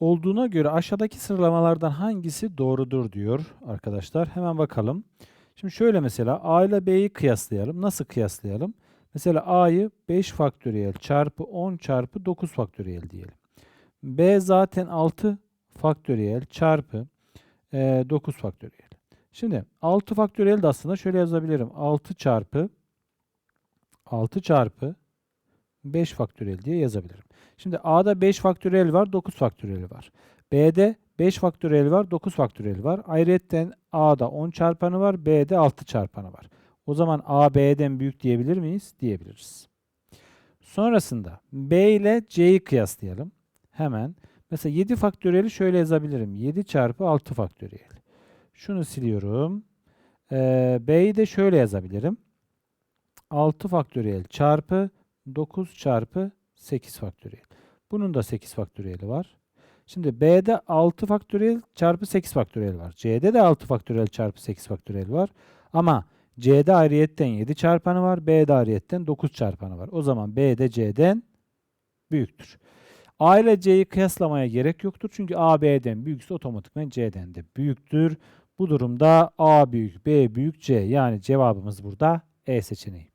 olduğuna göre aşağıdaki sıralamalardan hangisi doğrudur diyor arkadaşlar. Hemen bakalım. Şimdi şöyle mesela A ile B'yi kıyaslayalım. Nasıl kıyaslayalım? Mesela A'yı 5 faktöriyel çarpı 10 çarpı 9 faktöriyel diyelim. B zaten 6 faktöriyel çarpı e, 9 faktöriyel. Şimdi 6 faktöriyel de aslında şöyle yazabilirim. 6 çarpı 6 çarpı 5 faktöriyel diye yazabilirim. Şimdi A'da 5 faktöriyel var, 9 faktöriyel var. B'de 5 faktöriyel var, 9 faktöriyel var. Ayrıca A'da 10 çarpanı var, B'de 6 çarpanı var. O zaman A B'den büyük diyebilir miyiz? Diyebiliriz. Sonrasında B ile C'yi kıyaslayalım. Hemen. Mesela 7 faktöriyeli şöyle yazabilirim. 7 çarpı 6 faktöriyel. Şunu siliyorum. Ee, B'yi de şöyle yazabilirim. 6 faktöriyel çarpı 9 çarpı 8 faktöriyel. Bunun da 8 faktöriyeli var. Şimdi B'de 6 faktöriyel çarpı 8 faktöriyel var. C'de de 6 faktöriyel çarpı 8 faktöriyel var. Ama C'de ayrıyetten 7 çarpanı var. B'de ayrıyetten 9 çarpanı var. O zaman B'de C'den büyüktür. A ile C'yi kıyaslamaya gerek yoktur. Çünkü A B'den büyükse otomatikman C'den de büyüktür. Bu durumda A büyük, B büyük, C. Yani cevabımız burada E seçeneği.